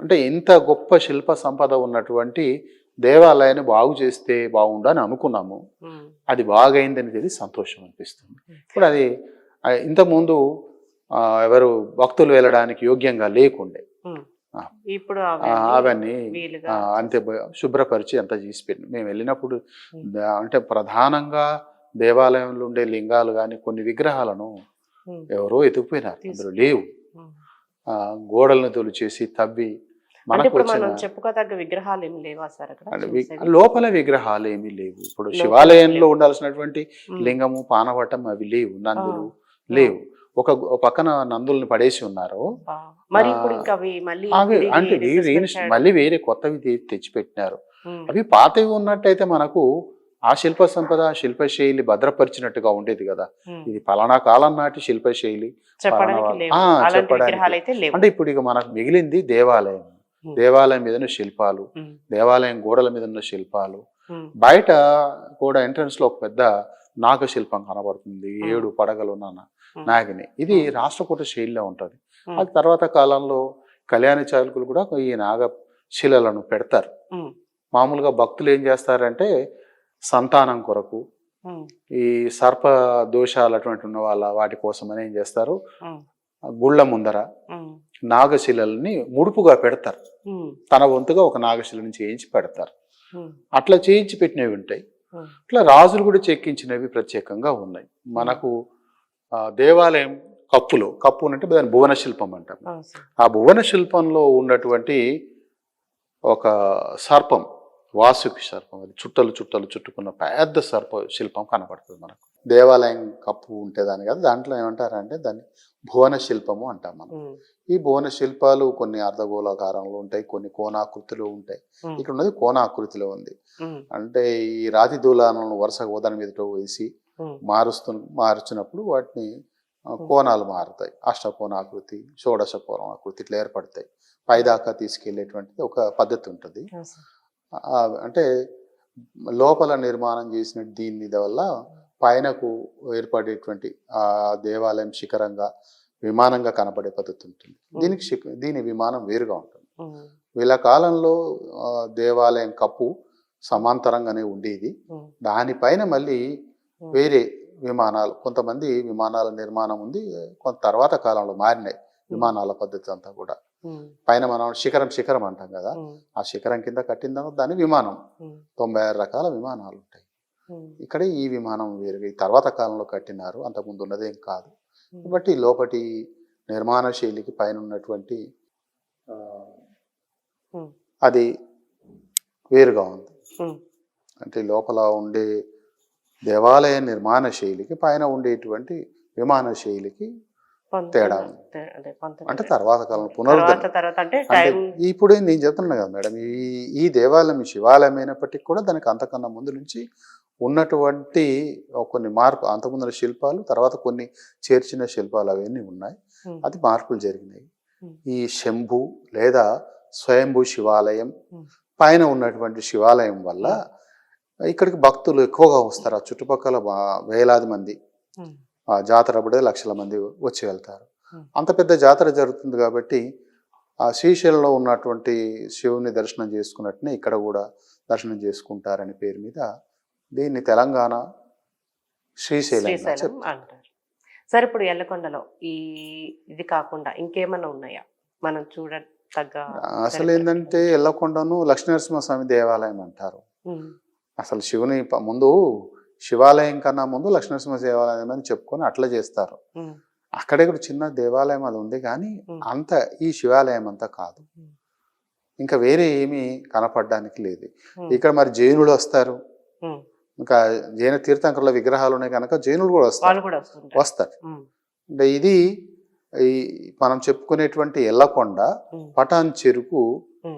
అంటే ఇంత గొప్ప శిల్ప సంపద ఉన్నటువంటి దేవాలయాన్ని బాగు చేస్తే బాగుండు అని అనుకున్నాము. అది బాగైందని తెలిసి సంతోషం అనిపిస్తుంది. ఇప్పుడు అది ఇంతకుముందు ఎవరు భక్తులు వెళ్ళడానికి యోగ్యంగా లేకుండే. ఇప్పుడు అవన్నీ అంతే శుభ్రపరిచి అంతా చేసి పెట్టి మేము వెళ్ళినప్పుడు అంటే ప్రధానంగా దేవాలయంలో ఉండే లింగాలు కానీ కొన్ని విగ్రహాలను ఎవరో ఎత్తుకుపోయినారు. తీసు- అందులో లేవు. గోడలను తొలిచేసి తవ్వి మనకు మనం చెప్పుకోదగ్గ విగ్రహాలు ఏమి లేవా సార్ అక్కడ? లోపల విగ్రహాలు ఏమీ లేవు ఇప్పుడు లోపల శివాలయంలో. ఉండాల్సినటువంటి. లింగము పానవటం అవి లేవు నందులు. లేవు ఒక పక్కన నందుల్ని పడేసి ఉన్నారు అవి అంటే. మళ్ళీ వేరే కొత్తవి తెచ్చిపెట్టినారు అవి పాతవి ఉన్నట్టయితే మనకు ఆ శిల్ప సంపద శిల్పశైలి భద్రపరిచినట్టుగా ఉండేది కదా. ఇది ఫలానా కాలం నాటి శిల్పశైలి చెప్పడానికి అంటే ఇప్పుడు ఇక మనకు మిగిలింది దేవాలయం. దేవాలయం మీద శిల్పాలు దేవాలయం గోడల మీద ఉన్న శిల్పాలు బయట కూడా ఎంట్రన్స్లో ఒక పెద్ద నాగశిల్పం కనబడుతుంది. ఆ. ఏడు పడగలు ఉన్న ఉమ్, నాగిని. ఇది. రాష్ట్రకూట శైలిలో ఉంటది. అది తర్వాత కాలంలో కళ్యాణ చాలకులు కూడా ఈ నాగ శిలలను పెడతారు. మామూలుగా భక్తులు ఏం చేస్తారంటే సంతానం కొరకు ఈ సర్ప దోషాలు అటువంటి ఉన్న వాళ్ళ వాటి కోసం అని ఏం చేస్తారు? గుళ్ళ ముందర నాగశిలల్ని ముడుపుగా పెడతారు. తన వంతుగా ఒక నాగశిలని చేయించి పెడతారు. అట్లా చేయించి పెట్టినవి ఉంటాయి. ఇట్లా రాజులు కూడా చెక్కించినవి ప్రత్యేకంగా ఉన్నాయి. మనకు దేవాలయం కప్పులో కప్పు అంటే దాని భువన శిల్పం అంటాం. ఆ భువన శిల్పంలో ఉన్నటువంటి ఒక సర్పం వాసుకి సర్పం అది. చుట్టలు చుట్టలు చుట్టుకున్న పెద్ద సర్ప శిల్పం కనపడుతుంది మనకు. దేవాలయం కప్పు ఉంటే దాని కదా. దాంట్లో ఏమంటారంటే దాన్ని భువన శిల్పము అంటాం మనం. ఈ భువన శిల్పాలు కొన్ని అర్ధగోళాకారంలో ఉంటాయి కొన్ని కోణాకృతిలో ఉంటాయి. ఇక్కడ ఉన్నది కోణాకృతిలో ఉంది. అంటే ఈ రాతి దూలాలను వరుసగా ఓదాని మీదట వేసి మారుస్తు మార్చినప్పుడు వాటిని కోణాలు మారుతాయి. అష్టకోణాకృతి షోడశ కోణాకృతి ఇట్లా ఏర్పడతాయి. పైదాకా తీసుకెళ్ళేటువంటిది ఒక పద్ధతి ఉంటుంది. అంటే లోపల నిర్మాణం చేసిన దీని వల్ల పైనకు ఏర్పడేటువంటి ఆ దేవాలయం శిఖరంగా విమానంగా కనపడే పద్ధతి ఉంటుంది. దీనికి శిఖ- దీని విమానం వేరుగా ఉంటుంది. వీళ్ళ కాలంలో దేవాలయం కప్పు సమాంతరంగానే ఉండేది. దానిపైన మళ్ళీ వేరే విమానాలు కొంతమంది విమానాల నిర్మాణం ఉంది కొంత తర్వాత కాలంలో మారినాయి విమానాల పద్ధతి అంతా కూడా. పైన మనం శిఖరం శిఖరం అంటాం కదా ఆ శిఖరం కింద కట్టిన తర్వాత దాని విమానం. తొంభై ఆరు రకాల విమానాలు ఉంటాయి. ఇక్కడ ఈ విమానం వేరుగా ఈ తర్వాత కాలంలో కట్టినారు అంతకుముందు ఉన్నదేం కాదు. కాబట్టి లోపటి నిర్మాణ శైలికి పైన ఉన్నటువంటి అది వేరుగా ఉంది. అంటే లోపల ఉండే దేవాలయ నిర్మాణ శైలికి పైన ఉండేటువంటి విమాన శైలికి తేడా. అంటే తర్వాత కాలం పునరుద్ధరణ. ఇప్పుడు నేను చెప్తున్నా కదా మేడం ఈ ఈ దేవాలయం శివాలయం అయినప్పటికీ కూడా దానికి అంతకన్నా ముందు నుంచి ఉన్నటువంటి కొన్ని మార్పు అంతకుముందు శిల్పాలు తర్వాత కొన్ని చేర్చిన శిల్పాలు అవన్నీ ఉన్నాయి. అది మార్పులు జరిగినాయి. ఈ శంభు లేదా స్వయంభూ శివాలయం. పైన ఉన్నటువంటి శివాలయం వల్ల ఇక్కడికి భక్తులు ఎక్కువగా వస్తారు. ఆ చుట్టుపక్కల వేలాది మంది. ఆ జాతర అప్పుడే లక్షల మంది వచ్చి వెళ్తారు. అంత పెద్ద జాతర జరుగుతుంది కాబట్టి ఆ శ్రీశైలంలో ఉన్నటువంటి శివుని దర్శనం చేసుకున్నట్టునే ఇక్కడ కూడా దర్శనం చేసుకుంటారని పేరు మీద దీన్ని తెలంగాణ శ్రీశైలం అంటారు. సార్ ఇప్పుడు ఎల్లకొండలో ఈ ఇది కాకుండా ఇంకేమైనా ఉన్నాయా? మనం చూడతగ్గ అసలు ఏంటంటే ఎల్లకొండను లక్ష్మీనరసింహస్వామి దేవాలయం అంటారు. అసలు శివుని ముందు శివాలయం కన్నా ముందు లక్ష్మీనరసింహ దేవాలయం అని చెప్పుకొని అట్లా చేస్తారు. ఉమ్, అక్కడే కూడా చిన్న దేవాలయం అది ఉంది కానీ. అంత ఈ శివాలయం అంతా కాదు. ఇంకా వేరే ఏమీ కనపడడానికి లేదు. ఇక్కడ మరి జైనులు వస్తారు. ఇంకా జైన తీర్థంకరుల విగ్రహాలు ఉన్నాయి కనుక జైనులు కూడా వస్తారు. వస్తారు. అంటే ఇది ఈ మనం చెప్పుకునేటువంటి ఎల్లకొండ పటాన్ చెరుకు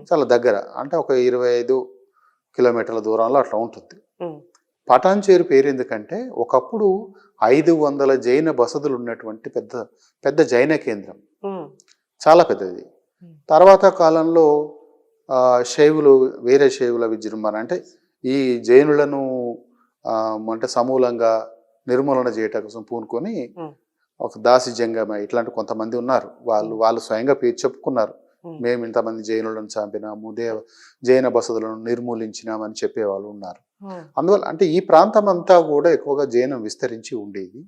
చాలా దగ్గర అంటే ఒక ఇరవై ఐదు కిలోమీటర్ల దూరంలో అట్లా ఉంటుంది. ఉమ్, పటాన్ చేరు పేరు ఎందుకంటే ఒకప్పుడు ఐదు వందల జైన బసదులు ఉన్నటువంటి పెద్ద పెద్ద జైన కేంద్రం చాలా పెద్దది. తర్వాత కాలంలో శైవులు వేరే శైవుల విజృంభణ అంటే ఈ జైనులను అంటే సమూలంగా నిర్మూలన చేయటం కోసం పూనుకొని. ఒక దాసి జంగమ ఇట్లాంటి కొంతమంది ఉన్నారు వాళ్ళు వాళ్ళు స్వయంగా పేరు చెప్పుకున్నారు. మేము ఇంతమంది జైనులను చంపినాము దేవ జైన బసతులను నిర్మూలించినామని చెప్పేవాళ్ళు ఉన్నారు. అందువల్ల అంటే ఈ ప్రాంతం అంతా కూడా ఎక్కువగా జైనం విస్తరించి ఉండేది.